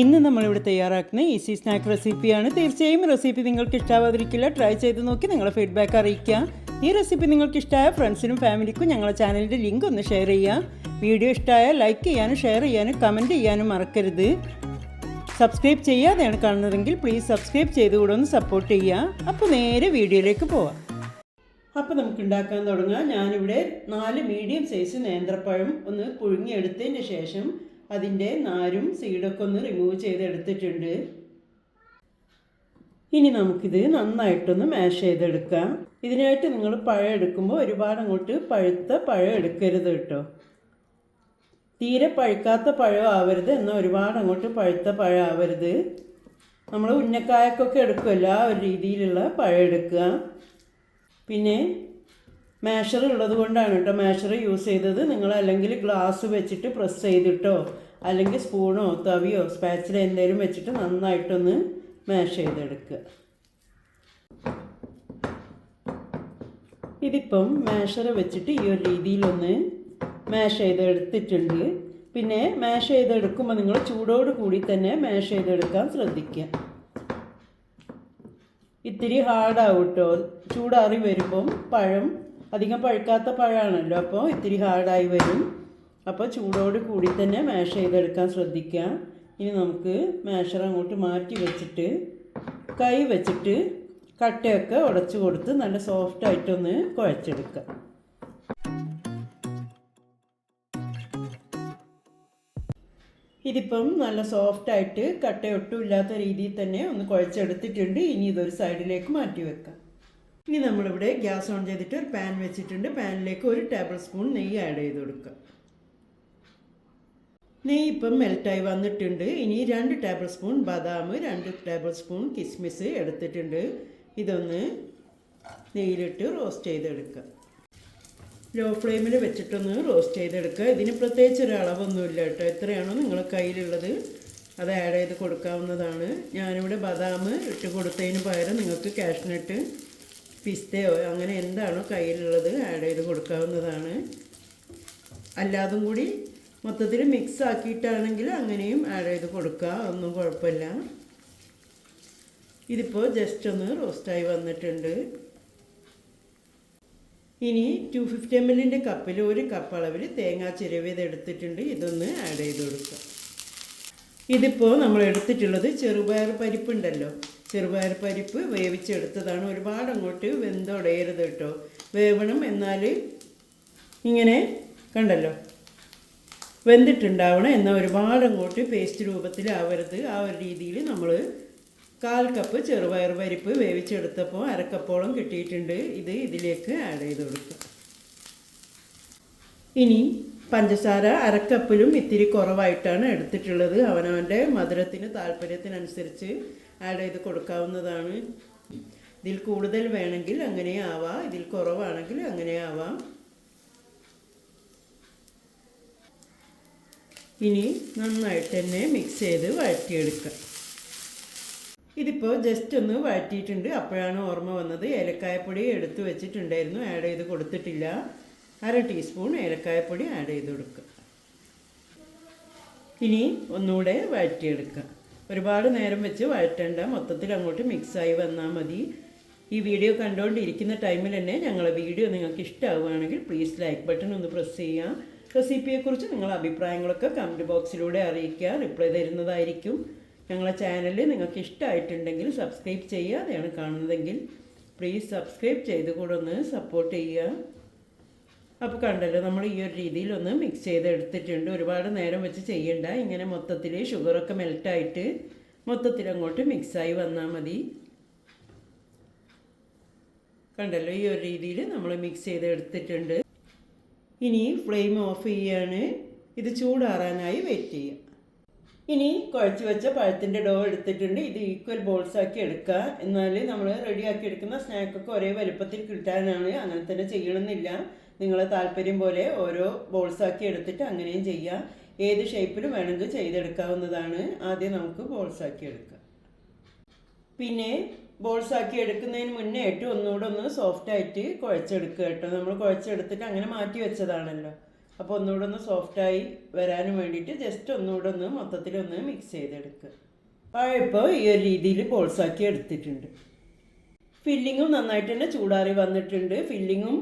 ഇന്ന് നമ്മളിവിടെ തയ്യാറാക്കുന്ന ഈസി സ്നാക്ക് റെസിപ്പിയാണ്. തീർച്ചയായും റെസിപ്പി നിങ്ങൾക്ക് ഇഷ്ടാവാതിരിക്കില്ല ട്രൈ ചെയ്ത് നോക്കി നിങ്ങളുടെ ഫീഡ്ബാക്ക് അറിയിക്കുക. ഈ റെസിപ്പി നിങ്ങൾക്ക് ഇഷ്ടമായ ഫ്രണ്ട്സിനും ഫാമിലിക്കും ഞങ്ങളുടെ ചാനലിന്റെ ലിങ്ക് ഒന്ന് ഷെയർ ചെയ്യുക. വീഡിയോ ഇഷ്ടമായ ലൈക്ക് ചെയ്യാനും ഷെയർ ചെയ്യാനും കമന്റ് ചെയ്യാനും മറക്കരുത്. സബ്സ്ക്രൈബ് ചെയ്യാതെയാണ് കാണുന്നതെങ്കിൽ പ്ലീസ് സബ്സ്ക്രൈബ് ചെയ്തുകൂടെ ഒന്ന് സപ്പോർട്ട് ചെയ്യുക. അപ്പോൾ നേരെ വീഡിയോയിലേക്ക് പോവാം. അപ്പോൾ നമുക്ക് ഉണ്ടാക്കാൻ തുടങ്ങാം. ഞാനിവിടെ നാല് മീഡിയം സൈസ് നേന്ത്രപ്പഴം ഒന്ന് പുഴുങ്ങിയെടുത്തതിന് ശേഷം അതിന്റെ നാരും സീഡൊക്കെ ഒന്ന് റിമൂവ് ചെയ്തെടുത്തിട്ടുണ്ട്. ഇനി നമുക്കിത് നന്നായിട്ടൊന്ന് മാഷ് ചെയ്തെടുക്കാം. ഇതിനായിട്ട് നിങ്ങൾ പഴം എടുക്കുമ്പോൾ ഒരുപാട് അങ്ങോട്ട് പഴുത്ത പഴം എടുക്കരുത് കേട്ടോ. തീരെ പഴുക്കാത്ത പഴം ആവരുത് എന്നാൽ ഒരുപാട് അങ്ങോട്ട് പഴുത്ത പഴം ആവരുത്. നമ്മൾ ഉന്നക്കായക്കൊക്കെ എടുക്കുമല്ലോ ആ ഒരു രീതിയിലുള്ള പഴം എടുക്കുക. പിന്നെ മാഷർ ഉള്ളത് കൊണ്ടാണ് കേട്ടോ. മാഷർ യൂസ് ചെയ്തത്. നിങ്ങൾ അല്ലെങ്കിൽ ഗ്ലാസ് വെച്ചിട്ട് പ്രസ് ചെയ്തിട്ടോ അല്ലെങ്കിൽ സ്പൂണോ തവിയോ സ്പാച്ചിലോ എന്തെങ്കിലും വെച്ചിട്ട് നന്നായിട്ടൊന്ന് മാഷ് ചെയ്തെടുക്കുക. ഇതിപ്പം മാഷർ വെച്ചിട്ട് ഈ ഒരു രീതിയിലൊന്ന് മാഷ് ചെയ്തെടുത്തിട്ടുണ്ട്. പിന്നെ മാഷ് ചെയ്തെടുക്കുമ്പോൾ നിങ്ങൾ ചൂടോട് കൂടി തന്നെ മാഷ് ചെയ്തെടുക്കാൻ ശ്രദ്ധിക്കുക. ഇത്തിരി ഹാർഡാവും കേട്ടോ. ചൂടാറി വരുമ്പം പഴം അധികം പഴുക്കാത്ത പഴമാണല്ലോ അപ്പോൾ ഇത്തിരി ഹാർഡായി വരും. അപ്പോൾ ചൂടോട് കൂടി തന്നെ മാഷ് ചെയ്തെടുക്കാൻ ശ്രദ്ധിക്കുക. ഇനി നമുക്ക് മാഷർ അങ്ങോട്ട് മാറ്റി വെച്ചിട്ട് കൈ വെച്ചിട്ട് കട്ടയൊക്കെ ഉടച്ചു കൊടുത്ത് നല്ല സോഫ്റ്റായിട്ടൊന്ന് കുഴച്ചെടുക്കുക. ഇതിപ്പം നല്ല സോഫ്റ്റായിട്ട് കട്ടയൊട്ടും ഇല്ലാത്ത രീതിയിൽ തന്നെ ഒന്ന് കുഴച്ചെടുത്തിട്ടുണ്ട്. ഇനി ഇതൊരു സൈഡിലേക്ക് മാറ്റി വെക്കാം. ഇനി നമ്മളിവിടെ ഗ്യാസ് ഓൺ ചെയ്തിട്ട് ഒരു പാൻ വെച്ചിട്ടുണ്ട്. പാനിലേക്ക് ഒരു ടേബിൾ സ്പൂൺ നെയ്യ് ആഡ് ചെയ്ത് കൊടുക്കുക. നെയ്യ് ഇപ്പം മെൽറ്റായി വന്നിട്ടുണ്ട്. ഇനി രണ്ട് ടേബിൾ സ്പൂൺ ബദാം രണ്ട് ടേബിൾ സ്പൂൺ കിസ്മിസ് എടുത്തിട്ടുണ്ട്. ഇതൊന്ന് നെയ്യിലിട്ട് റോസ്റ്റ് ചെയ്തെടുക്കുക. ലോ ഫ്ലെയിമിൽ വെച്ചിട്ടൊന്ന് റോസ്റ്റ് ചെയ്തെടുക്കുക. ഇതിന് പ്രത്യേകിച്ച് ഒരു അളവൊന്നുമില്ല കേട്ടോ. എത്രയാണോ നിങ്ങൾ കയ്യിലുള്ളത് അത് ആഡ് ചെയ്ത് കൊടുക്കാവുന്നതാണ്. ഞാനിവിടെ ബദാം ഇട്ട് കൊടുത്തതിന് പകരം നിങ്ങൾക്ക് കാഷ്നട്ട് പിസ്തയോ അങ്ങനെ എന്താണോ കയ്യിലുള്ളത് ആഡ് ചെയ്ത് കൊടുക്കാവുന്നതാണ്. അല്ലാതും കൂടി മൊത്തത്തിൽ മിക്സ് ആക്കിയിട്ടാണെങ്കിൽ അങ്ങനെയും ആഡ് ചെയ്ത് കൊടുക്കുക ഒന്നും കുഴപ്പമില്ല. ഇതിപ്പോൾ ജസ്റ്റ് ഒന്ന് റോസ്റ്റായി വന്നിട്ടുണ്ട്. ഇനി ടു ഫിഫ്റ്റി എം എല്ലിന്റെ കപ്പിൽ ഒരു കപ്പ് അളവിൽ തേങ്ങാ ചിരവിയത് എടുത്തിട്ടുണ്ട്. ഇതൊന്ന് ആഡ് ചെയ്ത് കൊടുക്കുക ഇതിപ്പോൾ നമ്മൾ എടുത്തിട്ടുള്ളത് ചെറുപയർ പരിപ്പുണ്ടല്ലോ. ചെറുപയർ പരിപ്പ് വേവിച്ചെടുത്തതാണ്. ഒരുപാട് അങ്ങോട്ട് വെന്തുടയരുത് കേട്ടോ. വേവണം എന്നാൽ ഇങ്ങനെ കണ്ടല്ലോ. വെന്തിട്ടുണ്ടാവണം എന്നാൽ ഒരുപാട് അങ്ങോട്ട് പേസ്റ്റ് രൂപത്തിലാവരുത്. ആ ഒരു രീതിയിൽ നമ്മൾ കാൽ കപ്പ് ചെറുപയർ പരിപ്പ് വേവിച്ചെടുത്തപ്പോൾ അരക്കപ്പോളം കിട്ടിയിട്ടുണ്ട്. ഇത് ഇതിലേക്ക് ആഡ് ചെയ്ത് കൊടുക്കുക. ഇനി പഞ്ചസാര അരക്കപ്പിലും ഇത്തിരി കുറവായിട്ടാണ് എടുത്തിട്ടുള്ളത്. അവനവന്റെ മധുരത്തിന് താല്പര്യത്തിനനുസരിച്ച് ആഡ് ചെയ്ത് കൊടുക്കാവുന്നതാണ്. ഇതിൽ കൂടുതൽ വേണമെങ്കിൽ അങ്ങനെ ആവാം. ഇതിൽ കുറവാണെങ്കിൽ അങ്ങനെ ആവാം. ഇനി നന്നായിട്ട് തന്നെ മിക്സ് ചെയ്ത് വഴറ്റിയെടുക്കാം. ഇതിപ്പോൾ ജസ്റ്റ് ഒന്ന് വഴറ്റിയിട്ടുണ്ട്. അപ്പോഴാണ് ഓർമ്മ വന്നത്. ഏലക്കായപ്പൊടി എടുത്തു വെച്ചിട്ടുണ്ടായിരുന്നു. ആഡ് ചെയ്ത് കൊടുത്തിട്ടില്ല. അര ടീസ്പൂൺ ഏലക്കായപ്പൊടി ആഡ് ചെയ്ത് കൊടുക്കുക. ഇനി ഒന്നുകൂടെ വഴറ്റിയെടുക്കുക. ഒരുപാട് നേരം വെച്ച് വഴറ്റേണ്ട. മൊത്തത്തിൽ അങ്ങോട്ട് മിക്സായി വന്നാൽ മതി. ഈ വീഡിയോ കണ്ടുകൊണ്ടിരിക്കുന്ന ടൈമിൽ തന്നെ ഞങ്ങളുടെ വീഡിയോ നിങ്ങൾക്ക് ഇഷ്ടമാവുകയാണെങ്കിൽ പ്ലീസ് ലൈക്ക് ബട്ടൺ ഒന്ന് പ്രസ് ചെയ്യുക. റെസിപ്പിയെക്കുറിച്ച് നിങ്ങളുടെ അഭിപ്രായങ്ങളൊക്കെ കമന്റ് ബോക്സിലൂടെ അറിയിക്കുക. റിപ്ലൈ തരുന്നതായിരിക്കും. ഞങ്ങളെ ചാനൽ നിങ്ങൾക്ക് ഇഷ്ടമായിട്ടുണ്ടെങ്കിൽ സബ്സ്ക്രൈബ് ചെയ്യുക. ചെയ്യാതെയാണ് കാണുന്നതെങ്കിൽ പ്ലീസ് സബ്സ്ക്രൈബ് ചെയ്ത് കൂടെ ഒന്ന് സപ്പോർട്ട് ചെയ്യുക. അപ്പോൾ കണ്ടല്ലോ നമ്മൾ ഈ ഒരു രീതിയിൽ ഒന്ന് മിക്സ് ചെയ്ത് എടുത്തിട്ടുണ്ട് ഒരുപാട് നേരം വെച്ച് ചെയ്യണ്ട. ഇങ്ങനെ മൊത്തത്തിൽ ഷുഗറൊക്കെ മെൽറ്റായിട്ട് മൊത്തത്തിൽ അങ്ങോട്ട് മിക്സായി വന്നാൽ മതി. കണ്ടല്ലോ ഈ ഒരു രീതിയിൽ നമ്മൾ മിക്സ് ചെയ്ത് എടുത്തിട്ടുണ്ട് ഇനി ഫ്ലെയിം ഓഫ് ചെയ്യാണ്. ഇത് ചൂടാറാനായി വെയിറ്റ് ചെയ്യുക ഇനി കുഴച്ച് വെച്ച പഴത്തിന്റെ ഡോ എടുത്തിട്ടുണ്ട്. ഇത് ഈക്വൽ ബോൾസ് ആക്കി എടുക്കുക എന്നാൽ നമ്മൾ റെഡിയാക്കി എടുക്കുന്ന സ്നാക്കൊക്കെ ഒരേ വലുപ്പത്തിൽ കിട്ടാനാണ്. അങ്ങനെ തന്നെ ചെയ്യണമെന്നില്ല. നിങ്ങളെ താല്പര്യം പോലെ ഓരോ ബോൾസ് ആക്കി എടുത്തിട്ട് അങ്ങനെയും ചെയ്യാം. ഏത് ഷേപ്പിലും വേണമെങ്കിൽ ചെയ്തെടുക്കാവുന്നതാണ്. ആദ്യം നമുക്ക് ബോൾസ് ആക്കി എടുക്കാം. പിന്നെ ബോൾസ് ആക്കി എടുക്കുന്നതിന് മുന്നേ ആയിട്ട് ഒന്നുകൂടെ ഒന്ന് സോഫ്റ്റ് ആയിട്ട് കുഴച്ചെടുക്കുക കേട്ടോ. നമ്മൾ കുഴച്ചെടുത്തിട്ട് അങ്ങനെ മാറ്റി വെച്ചതാണല്ലോ. അപ്പോൾ ഒന്നുകൂടെ ഒന്ന് സോഫ്റ്റായി വരാനും വേണ്ടിയിട്ട് ജസ്റ്റ് ഒന്നുകൂടെ ഒന്ന് മൊത്തത്തിലൊന്ന് മിക്സ് ചെയ്തെടുക്കുക. അപ്പോൾ ഈ ഒരു രീതിയിൽ ബോൾസാക്കി എടുത്തിട്ടുണ്ട്. ഫില്ലിങ്ങും നന്നായിട്ട് തന്നെ ചൂടാറി വന്നിട്ടുണ്ട്. ഫില്ലിങ്ങും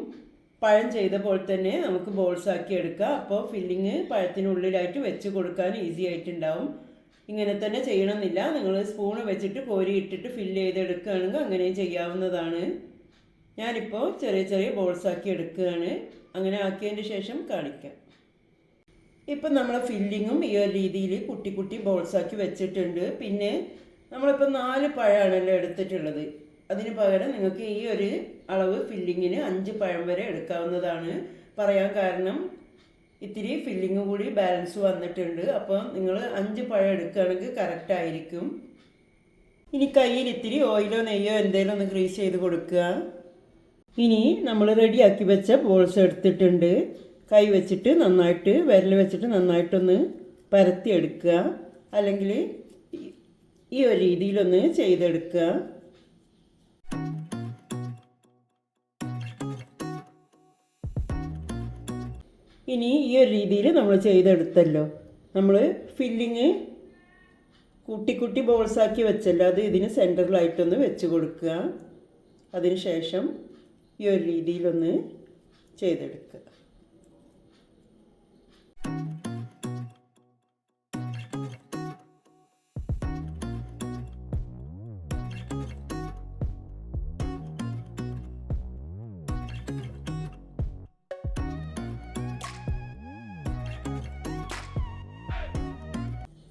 പഴം ചെയ്ത പോലെ തന്നെ നമുക്ക് ബോൾസ് ആക്കി എടുക്കാം. അപ്പോൾ ഫില്ലിങ് പഴത്തിനുള്ളിലായിട്ട് വെച്ച് കൊടുക്കാൻ ഈസി ആയിട്ടുണ്ടാവും. ഇങ്ങനെ തന്നെ ചെയ്യണമെന്നില്ല. നിങ്ങൾ സ്പൂൺ വെച്ചിട്ട് കോരി ഇട്ടിട്ട് ഫില്ല് ചെയ്തെടുക്കുകയാണെങ്കിൽ അങ്ങനെയും ചെയ്യാവുന്നതാണ്. ഞാനിപ്പോൾ ചെറിയ ചെറിയ ബോൾസ് ആക്കി എടുക്കുകയാണ്. അങ്ങനെ ആക്കിയതിന് ശേഷം കാണിക്കാം. ഇപ്പം നമ്മൾ ഫില്ലിങ്ങും ഈ ഒരു രീതിയിൽ കുട്ടി കുട്ടി ബോൾസ് ആക്കി വെച്ചിട്ടുണ്ട്. പിന്നെ നമ്മളിപ്പോൾ നാല് പഴമാണല്ലോ എടുത്തിട്ടുള്ളത്. അതിന് പകരം നിങ്ങൾക്ക് ഈ ഒരു അളവ് ഫില്ലിങ്ങിന് അഞ്ച് പഴം വരെ എടുക്കാവുന്നതാണ്. പറയാൻ കാരണം ഇത്തിരി ഫില്ലിങ് കൂടി ബാലൻസ് വന്നിട്ടുണ്ട്. അപ്പോൾ നിങ്ങൾ അഞ്ച് പഴം എടുക്കുകയാണെങ്കിൽ കറക്റ്റ് ആയിരിക്കും. ഇനി കയ്യിൽ ഇത്തിരി ഓയിലോ നെയ്യോ എന്തെങ്കിലും ഒന്ന് ഗ്രീസ് ചെയ്ത് കൊടുക്കുക. ഇനി നമ്മൾ റെഡിയാക്കി വെച്ച ബോൾസ് എടുത്തിട്ടുണ്ട്. കൈ വെച്ചിട്ട് നന്നായിട്ട് വിരൽ വെച്ചിട്ട് നന്നായിട്ടൊന്ന് പരത്തി എടുക്കുക. അല്ലെങ്കിൽ ഈ ഒരു രീതിയിലൊന്ന് ചെയ്തെടുക്കുക. ഇനി ഈ ഒരു രീതിയിൽ നമ്മൾ ചെയ്തെടുത്തല്ലോ. നമ്മൾ ഫില്ലിങ് കുട്ടി കുട്ടി ബോൾസാക്കി വെച്ചല്ലോ. അത് ഇതിന് സെന്ററിലായിട്ടൊന്ന് വെച്ച് കൊടുക്കുക. അതിന് ശേഷം ഈ ഒരു രീതിയിലൊന്ന് ചെയ്തെടുക്കുക.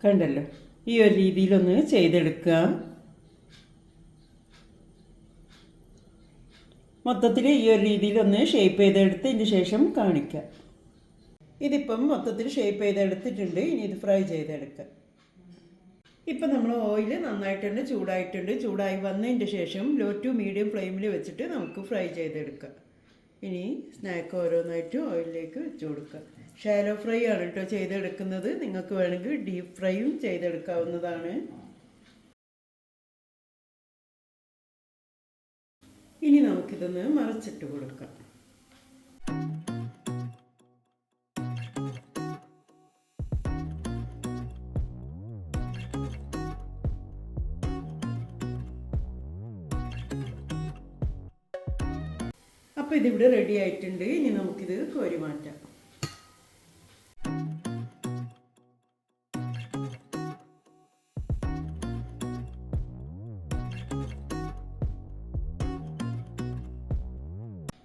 കണ്ടല്ലോ. ഈ ഒരു രീതിയിലൊന്ന് ചെയ്തെടുക്കുക. മൊത്തത്തിൽ ഈ ഒരു രീതിയിലൊന്ന് ഷേപ്പ് ചെയ്തെടുത്തതിന് ശേഷം കാണിക്കാം ഇതിപ്പം മൊത്തത്തിൽ ഷേപ്പ് ചെയ്തെടുത്തിട്ടുണ്ട്. ഇനി ഇത് ഫ്രൈ ചെയ്തെടുക്കുക. ഇപ്പം നമ്മൾ ഓയിൽ നന്നായിട്ട് ചൂടായിട്ടുണ്ട്. ചൂടായി വന്നതിന്റെ ശേഷം ലോ ടു മീഡിയം ഫ്ലെയിമിൽ വെച്ചിട്ട് നമുക്ക് ഫ്രൈ ചെയ്തെടുക്കാം ഇനി സ്നാക്ക് ഓരോന്നായിട്ട് ഓയിലിലേക്ക് വെച്ച് കൊടുക്കുക. ഷാലോ ഫ്രൈ ആണ് കേട്ടോ ചെയ്തെടുക്കുന്നത്. നിങ്ങൾക്ക് വേണമെങ്കിൽ ഡീപ്പ് ഫ്രൈയും ചെയ്തെടുക്കാവുന്നതാണ്. ഇനി നമുക്കിതൊന്ന് മറച്ചിട്ട് കൊടുക്കാം. അപ്പോൾ ഇതിവിടെ റെഡി ആയിട്ടുണ്ട്. ഇനി നമുക്കിത് കോരി മാറ്റാം.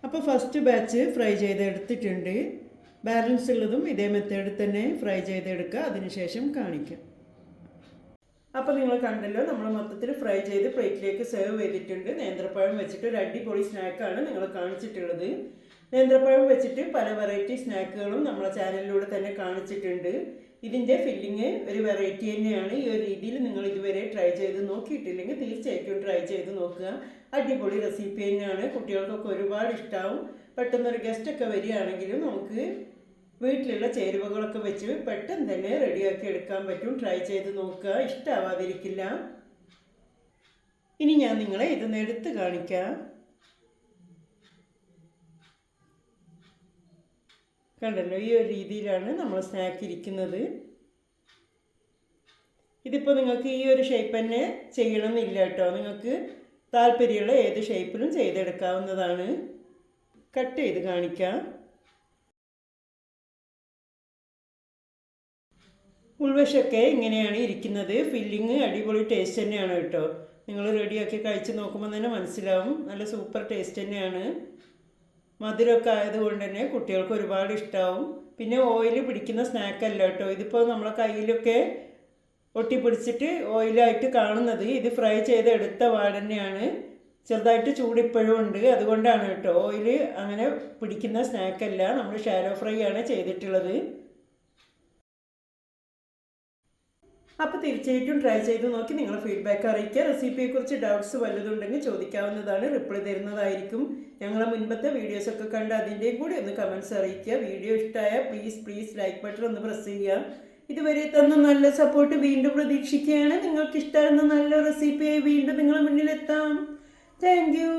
അപ്പോൾ ഫസ്റ്റ് ബാച്ച് ഫ്രൈ ചെയ്തെടുത്തിട്ടുണ്ട്. ബാലൻസ് ഉള്ളതും ഇതേ മെത്തേഡിൽ തന്നെ ഫ്രൈ ചെയ്തെടുക്കുക. അതിനുശേഷം കാണിക്കാം. അപ്പോൾ നിങ്ങൾ കണ്ടല്ലോ നമ്മൾ മൊത്തത്തിൽ ഫ്രൈ ചെയ്ത് പ്ലേറ്റിലേക്ക് സെർവ് ചെയ്തിട്ടുണ്ട്. നേന്ത്രപ്പഴം വെച്ചിട്ട് ഒരു അടിപൊളി സ്നാക്കാണ് നിങ്ങൾ കാണിച്ചിട്ടുള്ളത്. നേന്ത്രപ്പഴം വെച്ചിട്ട് പല വെറൈറ്റി സ്നാക്കുകളും നമ്മളെ ചാനലിലൂടെ തന്നെ കാണിച്ചിട്ടുണ്ട്. ഇതിന്റെ ഫില്ലിങ് ഒരു വെറൈറ്റി തന്നെയാണ്. ഈ ഒരു രീതിയിൽ നിങ്ങൾ ഇതുവരെ ട്രൈ ചെയ്ത് നോക്കിയിട്ടില്ലെങ്കിൽ തീർച്ചയായിട്ടും ട്രൈ ചെയ്ത് നോക്കുക. അടിപൊളി റെസിപ്പി തന്നെയാണ്. കുട്ടികൾക്കൊക്കെ ഒരുപാട് ഇഷ്ടമാവും പെട്ടെന്നൊരു ഗസ്റ്റൊക്കെ വരികയാണെങ്കിലും നമുക്ക് വീട്ടിലുള്ള ചേരുവകളൊക്കെ വെച്ച് പെട്ടെന്ന് തന്നെ റെഡിയാക്കി എടുക്കാൻ പറ്റും. ട്രൈ ചെയ്ത് നോക്കുക. ഇഷ്ടമാവാതിരിക്കില്ല ഇനി ഞാൻ നിങ്ങളെ ഇത് എടുത്ത് കാണിക്കാം. കണ്ടല്ലോ ഈ ഒരു രീതിയിലാണ് നമ്മൾ സ്നാക്ക് ഇരിക്കുന്നത്. ഇതിപ്പോൾ നിങ്ങൾക്ക് ഈ ഒരു ഷേപ്പ് തന്നെ ചെയ്യണമെന്നില്ല കേട്ടോ. നിങ്ങൾക്ക് താല്പര്യമുള്ള ഏത് ഷേപ്പിലും ചെയ്തെടുക്കാവുന്നതാണ്. കട്ട് ചെയ്ത് കാണിക്കാം. ഉൾവശമൊക്കെ ഇങ്ങനെയാണ് ഇരിക്കുന്നത്. ഫില്ലിങ് അടിപൊളി ടേസ്റ്റ് തന്നെയാണ് കേട്ടോ. നിങ്ങൾ റെഡിയാക്കി കഴിച്ച് നോക്കുമ്പോൾ തന്നെ മനസ്സിലാവും. നല്ല സൂപ്പർ ടേസ്റ്റ് തന്നെയാണ്. മധുരമൊക്കെ ആയതുകൊണ്ട് തന്നെ കുട്ടികൾക്ക് ഒരുപാട് ഇഷ്ടമാവും പിന്നെ ഓയിൽ പിടിക്കുന്ന സ്നാക്കല്ല കേട്ടോ. ഇതിപ്പോൾ നമ്മളെ കയ്യിലൊക്കെ ഒട്ടിപ്പിടിച്ചിട്ട് ഓയിലായിട്ട് കാണുന്നത്. ഇത് ഫ്രൈ ചെയ്ത് എടുത്ത പാട് തന്നെയാണ്. ചെറുതായിട്ട് ചൂടിപ്പോഴും ഉണ്ട്. അതുകൊണ്ടാണ് കേട്ടോ. ഓയിൽ അങ്ങനെ പിടിക്കുന്ന സ്നാക്കല്ല നമ്മൾ ഷാലോ ഫ്രൈ ആണ് ചെയ്തിട്ടുള്ളത്. അപ്പോൾ തീർച്ചയായിട്ടും ട്രൈ ചെയ്ത് നോക്കി നിങ്ങളെ ഫീഡ്ബാക്ക് അറിയിക്കുക. റെസിപ്പിയെക്കുറിച്ച് ഡൗട്ട്സ് വല്ലതുണ്ടെങ്കിൽ ചോദിക്കാവുന്നതാണ്. റിപ്ലൈ തരുന്നതായിരിക്കും. ഞങ്ങളെ മുൻപത്തെ വീഡിയോസൊക്കെ കണ്ട് അതിന്റെയും കൂടി ഒന്ന് കമൻസ് അറിയിക്കുക. വീഡിയോ ഇഷ്ടമായ പ്ലീസ് പ്ലീസ് ലൈക്ക് ബട്ടൺ ഒന്ന് പ്രസ് ചെയ്യുക. ഇതുവരെ തന്ന നല്ല സപ്പോർട്ട് വീണ്ടും പ്രതീക്ഷിക്കുകയാണ്. നിങ്ങൾക്ക് ഇഷ്ടമായിരുന്ന നല്ല റെസിപ്പിയായി വീണ്ടും നിങ്ങളുടെ മുന്നിലെത്താം. Thank you